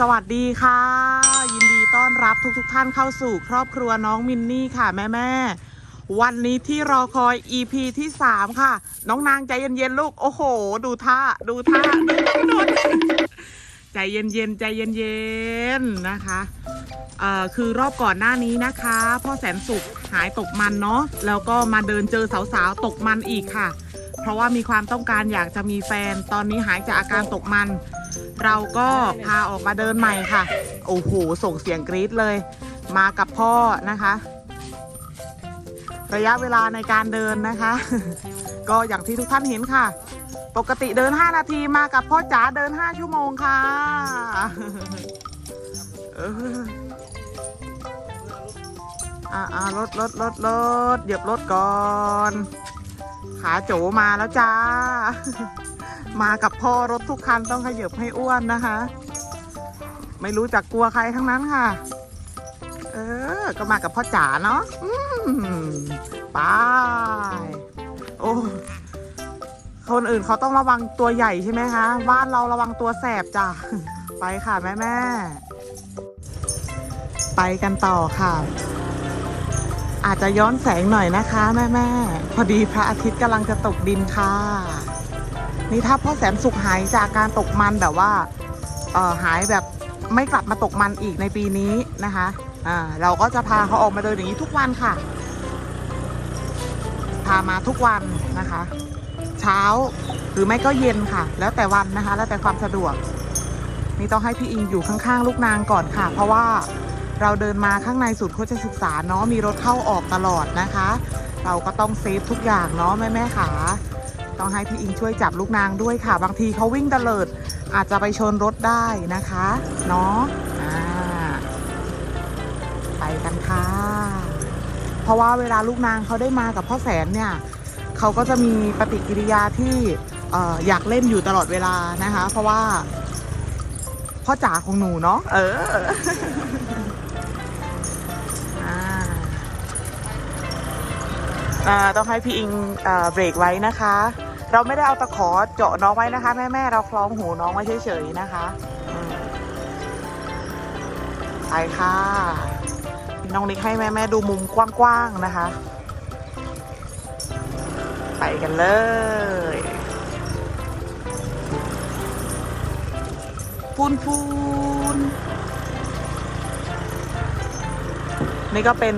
สวัสดีค่ะ ยินดีต้อนรับทุกๆทท่านเข้าสู่ครอบครัวน้องมินนี่ค่ะแม่แม่วันนี้ที่รอคอย EP ที่ 3 ค่ะ น้องนางใจเย็นๆลูก โอ้โห ดูท่า ดูท่าดูดูใจเย็นๆใจเย็นๆนะคะเอ่อคือรอบก่อนหน้านี้นะคะพ่อแสนสุขหายตกมันเนาะแล้วก็มาเดินเจอสาวๆ ตกมันอีกค่ะ เพราะว่ามีความต้องการอยากจะมีแฟนตอนนี้หายจากอาการตกมัน เราก็พาออกมาเดินใหม่ค่ะ โอ้โห ส่งเสียงกรี๊ดเลย มากับพ่อนะคะ ระยะเวลาในการเดินนะคะ ก็อย่างที่ทุกท่านเห็นค่ะ ปกติเดิน 5 นาทีมากับพ่อจ๋าเดิน 5 ชั่วโมงค่ะอออ่าอ่ารถรถรถรถเหยียบรถก่อน ขาโจมาแล้วจ้า มากับพ่อรถทุกคันต้องขยับให้อ้วนนะคะ ไม่รู้จักกลัวใครทั้งนั้นค่ะ เออ ก็มากับพ่อจ๋าเนาะไปโอ้คนอื่นเขาต้องระวังตัวใหญ่ใช่ไหมคะ บ้านเราระวังตัวแสบจ้ะ ไปค่ะแม่แม่ ไปกันต่อค่ะ อาจจะย้อนแสงหน่อยนะคะ แม่แม่ พอดีพระอาทิตย์กำลังจะตกดินค่ะ นี่ถ้าพ่อแสนสุขหายจากการตกมันแบบว่าเออหายแบบไม่กลับมาตกมันอีกในปีนี้นะคะอ่าเราก็จะพาเขาออกมาเดินอย่างนี้ทุกวันค่ะ พามาทุกวันนะคะ เช้าหรือไม่ก็เย็นค่ะ แล้วแต่วันนะคะ แล้วแต่ความสะดวก นี่ต้องให้พี่อิงอยู่ข้างๆ ลูกนางก่อนค่ะ เพราะว่าเราเดินมาข้างในสุดโคชศึกษาเนาะมีรถเข้าออกตลอดนะคะ เราก็ต้องเซฟทุกอย่างเนาะแม่แม่ๆค่ะ ต้องให้พี่อิงช่วยจับลูกนางด้วยค่ะ บางทีเขาวิ่งเตลิด อาจจะไปชนรถได้นะคะเนาะไปกันค่ะ เพราะว่าเวลาลูกนางเขาได้มากับพ่อแสนเนี่ยเขาก็จะมีปฏิกิริยาที่เอ่ออยากเล่นอยู่ตลอดเวลานะคะ เพราะว่าพ่อจ๋าของหนูเนาะเออ ต้องให้พี่อิงเบรกไว้นะคะ เราไม่ได้เอาตะขอเจาะน้องไว้นะคะ แม่แม่ๆเราคล้องหูน้องไว้เฉยๆนะคะไปค่ะ น้องนิกให้แม่แม่ๆดูมุมกว้างๆนะคะ ไปกันเลยปูนปูน นี่ก็เป็น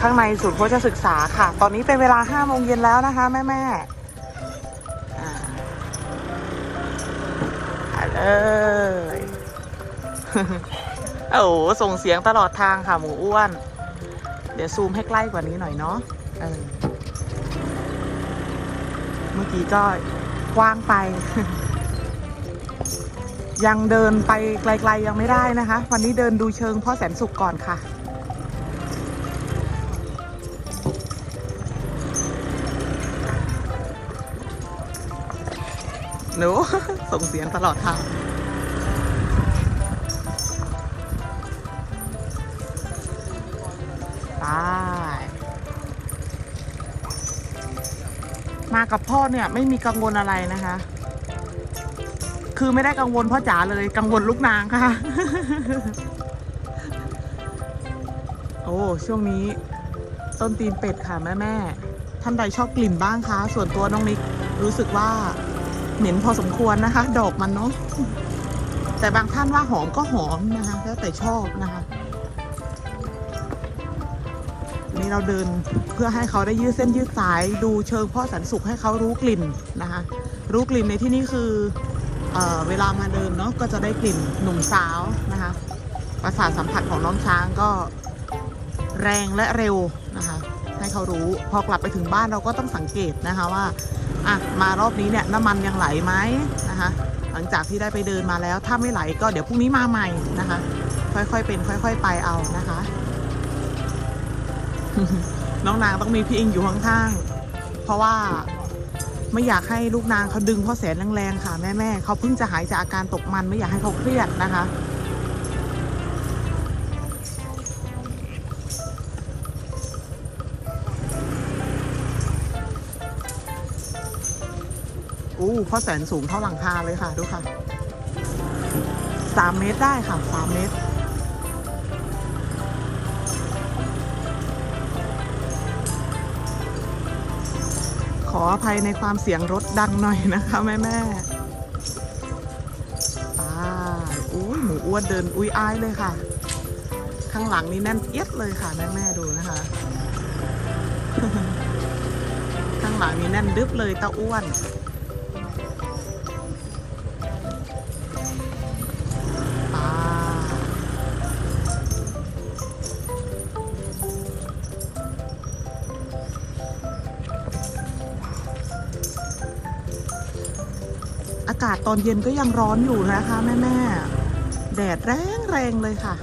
ข้างในศูนย์โฆษศึกษาค่ะ ตอนนี้เป็นเวลา5โมงเย็นแล้วนะคะ แม่แม่ๆอ่าเลยโอ้โหส่งเสียงตลอดทางค่ะ หมูอ้วน เดี๋ยวซูมให้ใกล้กว่านี้หน่อยเนาะเออเมื่อกี้ก็กว้างไป ยังเดินไปไกล ๆ ยังไม่ได้นะคะ วันนี้เดินดูเชิงพ่อแสนสุขก่อนค่ะ หนูส่งเสียงตลอดทางไปมากับพ่อเนี่ยไม่มีกังวลอะไรนะคะ คือไม่ได้กังวลพ่อจ๋าเลยกังวลลูกนางค่ะ โอ้ช่วงนี้ต้นตีนเป็ดค่ะแม่แม่ท่านใดชอบกลิ่นบ้างคะ ส่วนตัวน้องนิกรู้สึกว่า เหม็นพอสมควรนะคะ ดอกมันเนาะแต่บางท่านว่าหอมก็หอมนะคะ แล้วแต่ชอบนะคะ นี่เราเดินเพื่อให้เขาได้ยืดเส้นยืดสายดูเชิงพ่อสันสุขให้เขารู้กลิ่นนะคะ รู้กลิ่นในที่นี้คือเอเวลามาเดินเนาะก็จะได้กลิ่นหนุ่มสาวนะคะประสาทสัมผัสของน้องช้างก็แรงและเร็วนะคะ ให้เขารู้พอกลับไปถึงบ้านเราก็ต้องสังเกตนะคะว่า อะมารอบนี้เนี่ยน้ำมันยังไหลไหมนะคะ หลังจากที่ได้ไปเดินมาแล้ว ถ้าไม่ไหลก็เดี๋ยวพรุ่งนี้มาใหม่นะคะ ค่อยๆเป็น ค่อย ๆ ไปเอานะคะ น้องนางต้องมีพี่อิงอยู่ข้างๆเพราะว่าไม่อยากให้ลูกนางเขาดึงพ่อแสนแรงๆค่ะแม่ๆเขาเพิ่งจะหายจากอาการตกมันไม่อยากให้เขาเครียดนะคะ อู้พ่อแสนสูงเท่าหลังคาเลยค่ะ ดูค่ะสามเมตรได้ค่ะสามเมตร ขออภัยในความเสียงรถดังหน่อยนะคะแม่แม่ๆป้าอุ้ยหมูอ้วนเดินอุ้ยอายเลยค่ะ ข้างหลังนี่แน่นเอียดเลยค่ะแม่แม่ดูนะคะ ข้างหลังนี่แน่นดึบเลยตาอ้วน ตอนเย็นก็ยังร้อนอยู่นะคะแม่แม่แดดแรงแรงเลยค่ะ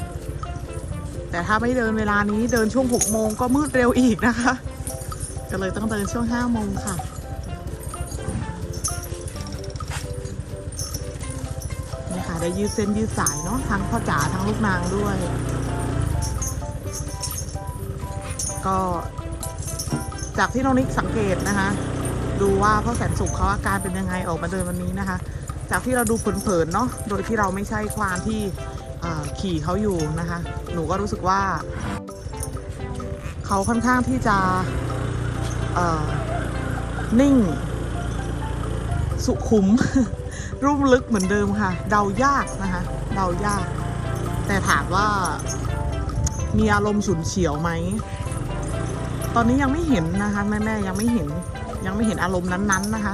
แต่ถ้าไม่เดินเวลานี้เดินช่วง6โมงก็มืดเร็วอีกนะคะ ก็เลยต้องเดินช่วง5โมงค่ะนี่ค่ะได้ยืดเส้นยืดสายเนาะทั้งพ่อจ๋าทั้งลูกนางด้วย ก็จากที่น้องนิกสังเกตนะคะ ดูว่าพ่อแสนสุขเขาอาการเป็นยังไงออกมาเดินวันนี้นะคะ จากที่เราดูเผินๆเนาะโดยที่เราไม่ใช่ควานที่ขี่เขาอยู่นะคะ หนูก็รู้สึกว่า เขาค่อนข้างที่จะนิ่ง สุขุม รุ่มลึกเหมือนเดิมค่ะ เดายากนะคะ เดายาก แต่ถามว่ามีอารมณ์ฉุนเฉียวไหม ตอนนี้ยังไม่เห็นนะคะ แม่แม่ๆยังไม่เห็นยังไม่เห็นอารมณ์นั้นๆนะคะ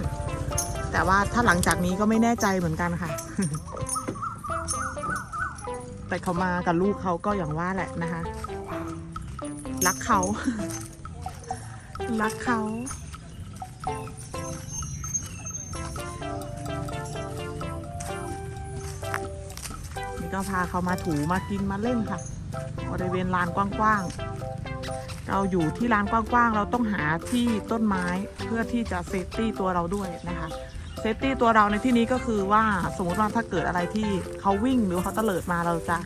แต่ว่าถ้าหลังจากนี้ก็ไม่แน่ใจเหมือนกันค่ะ แต่เขามากับลูกเขาก็อย่างว่าแหละนะคะ รักเขา รักเขานี่ก็พาเขามาถูมากินมาเล่นค่ะบริเวณลานกว้างๆ เราอยู่ที่ลานกว้างๆ เราต้องหาที่ต้นไม้เพื่อที่จะเซฟตี้ตัวเราด้วยนะคะ ซฟตี้ตัวเราในที่นี้ก็คือว่าสมมติว่าถ้าเกิดอะไรที่เขาวิ่งหรือเขาเตลิดมาเราจะ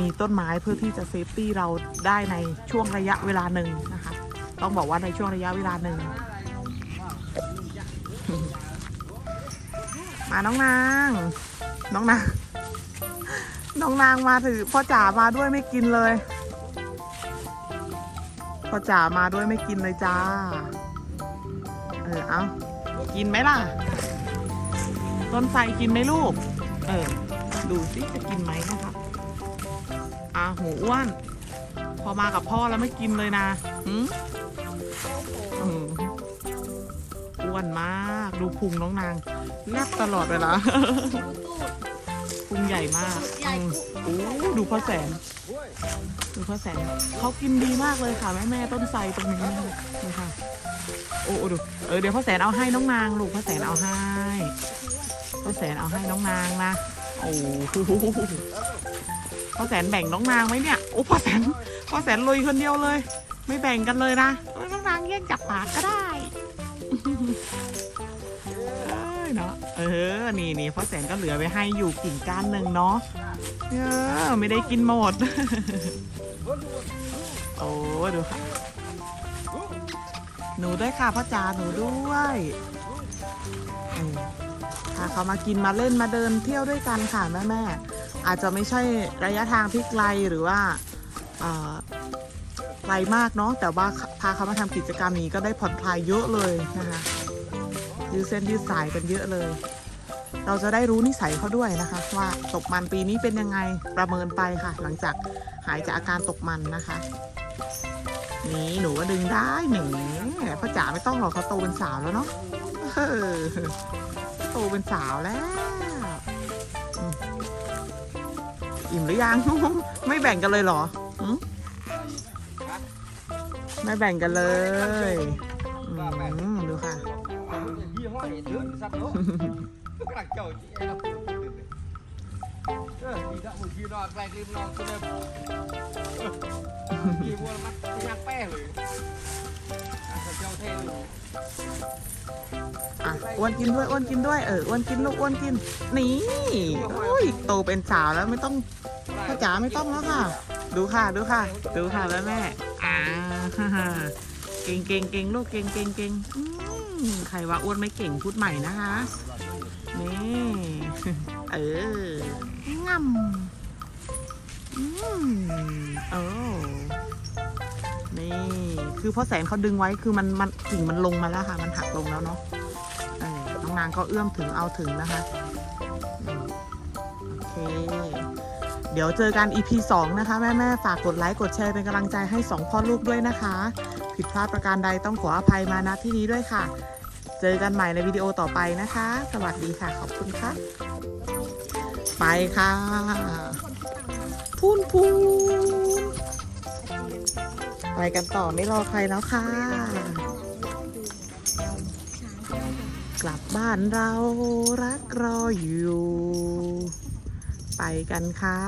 มีต้นไม้เพื่อที่จะเซฟตี้เราได้ในช่วงระยะเวลาหนึ่งนะคะ ต้องบอกว่าในช่วงระยะเวลาหนึ่งมาน้องนาง น้องนางน้องนางมาถือพ่อจ๋ามาด้วยไม่กินเลยพ่อจ๋ามาด้วยไม่กินเลยจ้า เออเอากินไหมล่ะ ต้นไทรกินไหมลูก เออ ดูสิจะกินไหมนะคะอะหมูอ้วน พอมากับพ่อแล้วไม่กินเลยนะหืมอืมอ้วนมาก ดูพุงน้องนางแลบตลอดเวลาพุงใหญ่มากอืมโอ้ดูพ่อแสน ดูพ่อแสนเขากินดีมากเลยค่ะแม่แม่ต้นไทรตรงนี้นะคะโอ้โอ้ดูเออเดี๋ยวพ่อแสนเอาให้น้องนางลูกพ่อแสนเอาให้พ่อแสนเอาให้น้องนางนะโอ้โหพ่อแสนแบ่งน้องนางไหมเนี่ยโอ้พ่อแสนพ่อแสนลุยคนเดียวเลย ไม่แบ่งกันเลยนะน้องนางแยกจับปากก็ได้เนาะเออนี่นี่พ่อแสนก็เหลือไว้ให้อยู่กิ่งก้านหนึ่งเนาะเออไม่ได้กินหมด โอ้ดูค่ะหนูด้วยค่ะพ่อจ๋าหนูด้วยพาเขามากินมาเล่นมาเดินเที่ยวด้วยกันค่ะแม่แม่อาจจะไม่ใช่ระยะทางที่ไกลหรือว่าไกลมากเนาะแต่ว่าพาเขามาทำกิจกรรมนี้ก็ได้ผ่อนคลายเยอะเลยนะคะยืดเส้นยืดสายกันเยอะเลย เราจะได้รู้นิสัยเขาด้วยนะคะ ว่าตกมันปีนี้เป็นยังไงประเมินไปค่ะ หลังจากหายจากอาการตกมันนะคะ นี่หนูก็ดึงได้หนึ่งพ่อจ๋าไม่ต้องหรอกเขาโตเป็นสาวแล้วเนาะเออโตเป็นสาวแล้ว อิ่มหรือยัง ไม่แบ่งกันเลยเหรอหืมไม่แบ่งกันเลยดูค่ะ กลักเจ้าจีเอเออดีละมึงยืนนอนแรงริมนอนก็ได้ยี่วัวมัดยังแป้เลยกระเจ้าเท่เลยอะอ้วนกินด้วยอ้วนกินด้วยเอออ้วนกินลูกอ้วนกิน นี่โอ้ยโตเป็นสาวแล้วไม่ต้องพ่อจ๋าไม่ต้องแล้วค่ะ ดูค่ะดูค่ะ ดูค่ะแม่แม่อ่าเก่งเก่งเก่งลูกเก่งเก่งเก่งใครว่าอ้วนไม่เก่งพูดใหม่นะคะ นี่ เอออืงำอืมเออนี่ คือพ่อแสนเขาดึงไว้คือมันมันกิ่งมันลงมาแล้วค่ะ มันหักลงแล้วเนาะเออน้องนางก็เอื้อมถึงเอาถึงนะคะ โอเค เดี๋ยวเจอกัน EP 2 นะคะ แม่แม่ๆฝากกดไลค์ กดแชร์เป็นกำลังใจให้ 2 พ่อลูกด้วยนะคะ ผิดพลาดประการใดต้องขออภัยมาณที่นี้ด้วยค่ะ เจอกันใหม่ในวิดีโอต่อไปนะคะ สวัสดีค่ะ ขอบคุณค่ะ ไปค่ะ พูนพูนไปกันต่อไม่รอใครแล้วค่ะ กลับบ้านเรารักรออยู่ ไปกันค่ะ